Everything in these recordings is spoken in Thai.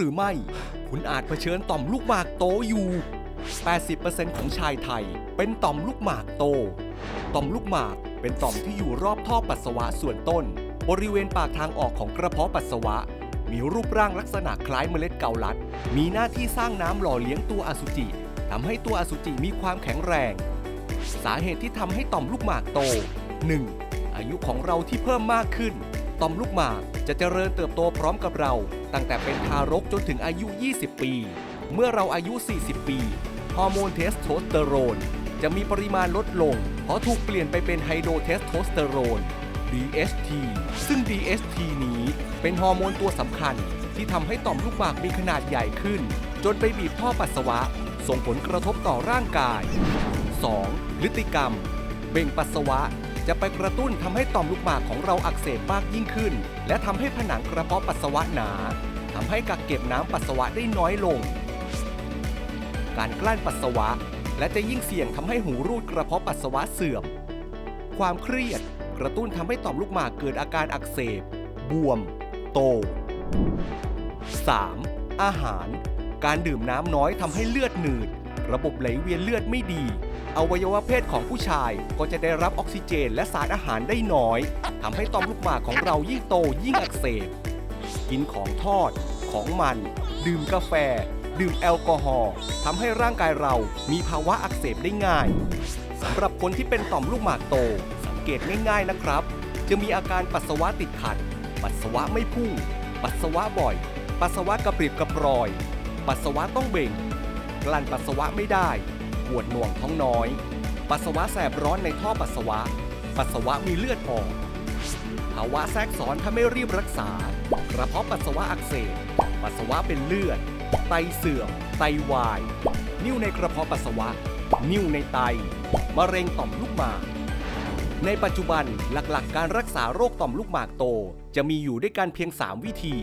หรือไม่ คุณอาจเผชิญต่อมลูกหมากโตอยู่ 80%ของชายไทย เป็นต่อมลูกหมากโต ต่อมลูกหมากเป็นต่อมที่อยู่รอบท่อปัสสาวะส่วนต้น บริเวณปากทางออกของกระเพาะปัสสาวะ มีรูปร่างลักษณะคล้ายเมล็ดเกาลัด มีหน้าที่สร้างน้ำหล่อเลี้ยงตัวอสุจิทำให้ตัวอสุจิมีความแข็งแรง สาเหตุที่ทำให้ต่อมลูกหมากโต 1. อายุของเราที่เพิ่มมากขึ้น ต่อมลูกหมากจะเจริญเติบโตพร้อมกับเรา ตั้งแต่เป็นทารกจนถึงอายุ 20 ปี เมื่อเราอายุ 40 ปี ฮอร์โมนเทสโทสเตอโรน จะมีปริมาณลดลง เพราะถูกเปลี่ยนไปเป็นไฮโดรเทสโทสเตอโรน DHT ซึ่ง DHT นี้เป็นฮอร์โมนตัวสำคัญที่ทำให้ต่อมลูกหมากมีขนาดใหญ่ขึ้น จนไปบีบท่อปัสสาวะ ส่งผลกระทบต่อร่างกาย 2. พฤติกรรม เบ่งปัสสาวะ จะไปกระตุ้นทำให้ต่อมลูกหมากของเราอักเสบมากยิ่งขึ้น และทำให้ผนังกระเพาะปัสสาวะหนาทำให้กักเก็บน้ำปัสสาวะได้น้อยลง การกลั้นปัสสาวะ และจะยิ่งเสี่ยงทำให้หูรูดกระเพาะปัสสาวะเสื่อม ความเครียดกระตุ้นทำให้ต่อมลูกหมากเกิดอาการอักเสบ บวม โต 3. อาหาร การดื่มน้ำน้อยทำให้เลือดหนืด ระบบไหลเวียนเลือดไม่ดี อวัยวะเพศของผู้ชายก็จะได้รับออกซิเจนและสารอาหารได้น้อยทำให้ต่อมลูกหมากของเรายิ่งโตยิ่งอักเสบ กินของทอด ของมัน ดื่มกาแฟ ดื่มแอลกอฮอล์ทำให้ร่างกายเรามีภาวะอักเสบได้ง่ายสำหรับคนที่เป็นต่อมลูกหมากโต สังเกตง่ายๆนะครับ จะมีอาการปัสสาวะติดขัด ปัสสาวะไม่พุ่ง ปัสสาวะบ่อย ปัสสาวะกระปริบกระปรอย ปัสสาวะต้องเบ่ง กลั้นปัสสาวะไม่ได้ ปวดหน่วงท้องน้อย ปัสสาวะแสบร้อนในท่อปัสสาวะ ปัสสาวะมีเลือดออกภาวะแทรกซ้อนถ้าไม่รีบรักษากระเพาะปัสสาวะอักเสบ ปัสสาวะเป็นเลือด ไตเสื่อม ไตวาย นิ่วในกระเพาะปัสสาวะ นิ่วในไต มะเร็งต่อมลูกหมาก ในปัจจุบันหลักๆการรักษาโรคต่อมลูกหมากโต จะมีอยู่ด้วยกันเพียง 3 วิธี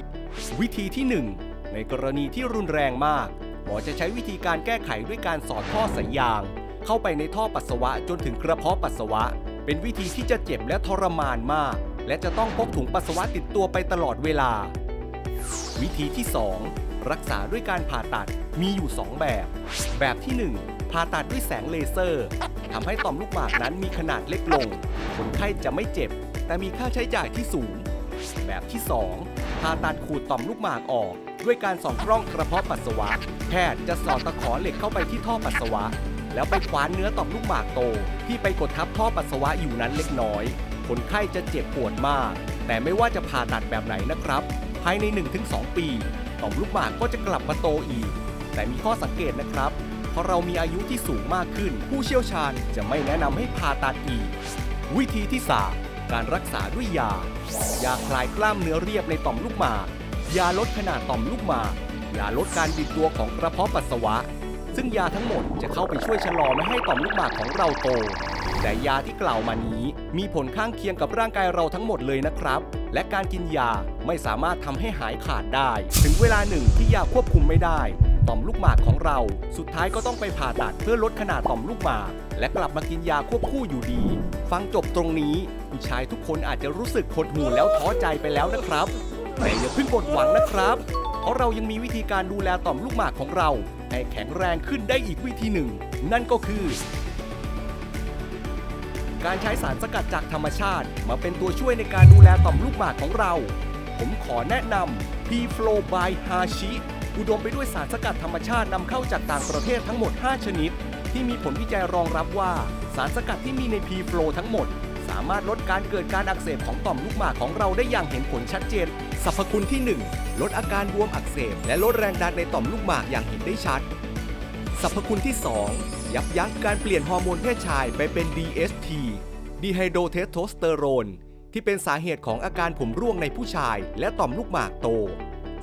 วิธีที่ 1 ในกรณีที่รุนแรงมาก หมอจะใช้วิธีการแก้ไขด้วยการสอดท่อสายยาง เข้าไปในท่อปัสสาวะจนถึงกระเพาะปัสสาวะ เป็นวิธีที่จะเจ็บและทรมานมาก และจะต้องพกถุงปัสสาวะติดตัวไปตลอดเวลา วิธีที่ 2 รักษาด้วยการผ่าตัดมีอยู่ 2 แบบ แบบที่ 1 ผ่าตัดด้วยแสงเลเซอร์ทำให้ต่อมลูกหมากนั้นมีขนาดเล็กลง คนไข้จะไม่เจ็บ แต่มีค่าใช้จ่ายที่สูง แบบที่ 2 ผ่าตัดขูดต่อมลูกหมากออก ด้วยการส่องกล้องกระเพาะปัสสาวะ แพทย์จะสอดตะขอเหล็กเข้าไปที่ท่อปัสสาวะ แล้วไปคว้านเนื้อต่อมลูกหมากโต ที่ไปกดทับท่อปัสสาวะอยู่นั้นเล็กน้อย คนไข้จะเจ็บปวดมาก แต่ไม่ว่าจะผ่าตัดแบบไหนนะครับ ภายใน 1-2 ปี ต่อมลูกหมากก็จะกลับมาโตอีก แต่มีข้อสังเกตนะครับเพราะเรามีอายุที่สูงมากขึ้น ผู้เชี่ยวชาญจะไม่แนะนำให้ผ่าตัดอีก วิธีที่ 3 การรักษาด้วยยา ยาคลายกล้ามเนื้อเรียบในต่อมลูกหมาก ยาลดขนาดต่อมลูกหมากยาลดการบิดตัวของกระเพาะปัสสาวะ ซึ่งยาทั้งหมดจะเข้าไปช่วยชะลอไม่ให้ต่อมลูกหมากของเราโต แต่ยาที่กล่าวมานี้ มีผลข้างเคียงกับร่างกายเราทั้งหมดเลยนะครับ และการกินยาไม่สามารถทำให้หายขาดได้ ถึงเวลาหนึ่งที่ยาควบคุมไม่ได้ต่อมลูกหมากของเรา สุดท้ายก็ต้องไปผ่าตัดเพื่อลดขนาดต่อมลูกหมาก และกลับมากินยาควบคู่อยู่ดี ฟังจบตรงนี้ผู้ชายทุกคนอาจจะรู้สึกหดหู่แล้วท้อใจไปแล้วนะครับ แต่อย่าเพิ่งหมดหวังนะครับ เพราะเรายังมีวิธีการดูแลต่อมลูกหมากของเรา ให้แข็งแรงขึ้นได้อีกวิธีหนึ่ง นั่นก็คือ การใช้สารสกัดจากธรรมชาติ มาเป็นตัวช่วยในการดูแลต่อมลูกหมากของเรา ผมขอแนะนำ P-Flow by Hashi อุดมไปด้วยสารสกัดธรรมชาตินำเข้าจากต่างประเทศทั้งหมด 5 ชนิด ที่มีผลวิจัยรองรับว่า สารสกัดที่มีใน P-Flow ทั้งหมด สามารถลดการเกิดการอักเสบของต่อมลูกหมากของเราได้อย่างเห็นผลชัดเจน สรรพคุณที่ 1 ลดอาการบวมอักเสบ และลดแรงดันในต่อมลูกหมากอย่างเห็นได้ชัด สรรพคุณที่ 2 ยับยั้งการเปลี่ยนฮอร์โมนเพศชายไปเป็น DHT ดีไฮโดรเทสโทสเตอโรนที่เป็นสาเหตุของอาการผมร่วงในผู้ชาย และต่อมลูกหมากโต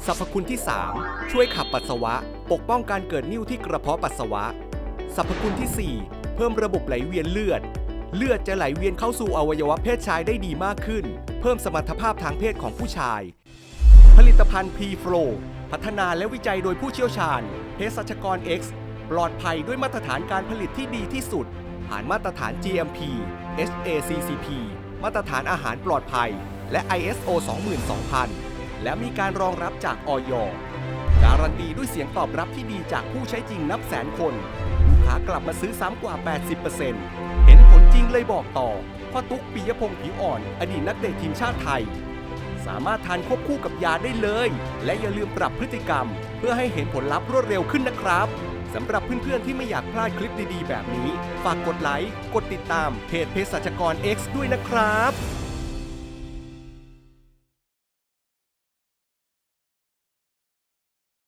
สรรพคุณที่ 3 ช่วยขับปัสสาวะ ปกป้องการเกิดนิ่วที่กระเพาะปัสสาวะ สรรพคุณที่ 4 เพิ่มระบบไหลเวียนเลือด เลือดจะไหลเวียนเข้าสู่อวัยวะเพศชายได้ดีมากขึ้น เพิ่มสมรรถภาพทางเพศของผู้ชาย ผลิตภัณฑ์ P-Flow พัฒนาและวิจัยโดยผู้เชี่ยวชาญเภสัชกร X ปลอดภัยด้วยมาตรฐานการผลิตที่ดีที่สุด ผ่านมาตรฐาน GMP HACCP มาตรฐานอาหารปลอดภัย และ ISO 22000 และมีการรองรับจากออยการันตีด้วยเสียงตอบรับที่ดีจากผู้ใช้จริงนับแสนคน ลูกค้ากลับมาซื้อซ้ำกว่า 80%เห็นผล จริงเลยบอกต่อพ่อตุ๊กปิยพงศ์ผิวอ่อน อดีตนักเตะทีมชาติไทย สามารถทานควบคู่กับยาได้เลย และอย่าลืมปรับพฤติกรรม เพื่อให้เห็นผลลัพธ์รวดเร็วขึ้นนะครับสำหรับเพื่อนๆที่ไม่อยากพลาดคลิปดีๆ แบบนี้ ฝากกดไลค์ กดติดตามเพจเภสัชกร X ด้วยนะครับ